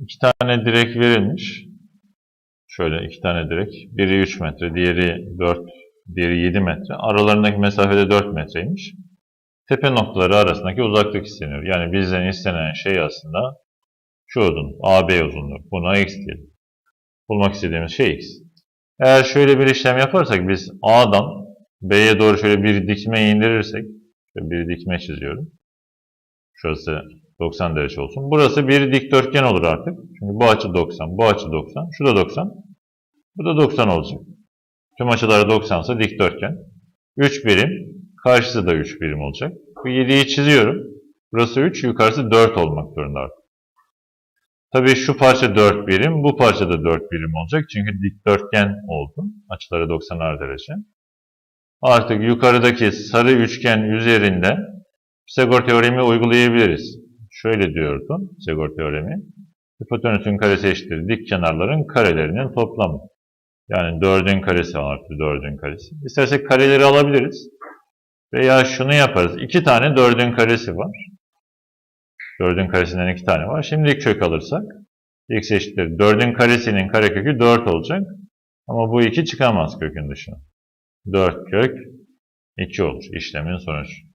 iki tane direk verilmiş. Şöyle iki tane direk. Biri 3 metre, diğeri 4, diğeri 7 metre. Aralarındaki mesafede 4 metreymiş. Tepe noktaları arasındaki uzaklık isteniyor. Yani bizden istenen şey aslında şu uzun, AB uzunluğu. Buna x diyelim. Bulmak istediğimiz şey x. Eğer şöyle bir işlem yaparsak biz A'dan B'ye doğru şöyle bir dikme indirirsek, şöyle bir dikme çiziyorum. Şurası 90 derece olsun. Burası bir dikdörtgen olur artık. Çünkü bu açı 90, bu açı 90, şu da 90, bu da 90 olacak. Tüm açılar 90 ise dikdörtgen. 3 birim, karşısı da 3 birim olacak. Bu 7'yi çiziyorum. Burası 3, yukarısı 4 olmak zorunda artık. Tabii şu parça 4 birim, bu parça da 4 birim olacak. Çünkü dikdörtgen oldu. Açıları 90'ar derece. Artık yukarıdaki sarı üçgen üzerinde Pisagor teoremi uygulayabiliriz. Şöyle diyordu Pisagor teoremi. Hipotenüsün karesi eşittir dik kenarların karelerinin toplamı. Yani 4'ün karesi artı 4'ün karesi. İstersek kareleri alabiliriz. Veya şunu yaparız. 2 tane 4'ün karesi var. 4'ün karesinden 2 tane var. Şimdi kök alırsak x eşittir. 4'ün karesinin karekökü 4 olacak. Ama bu 2 çıkamaz kökün dışına. 4 kök 2 olur işlemin sonucu.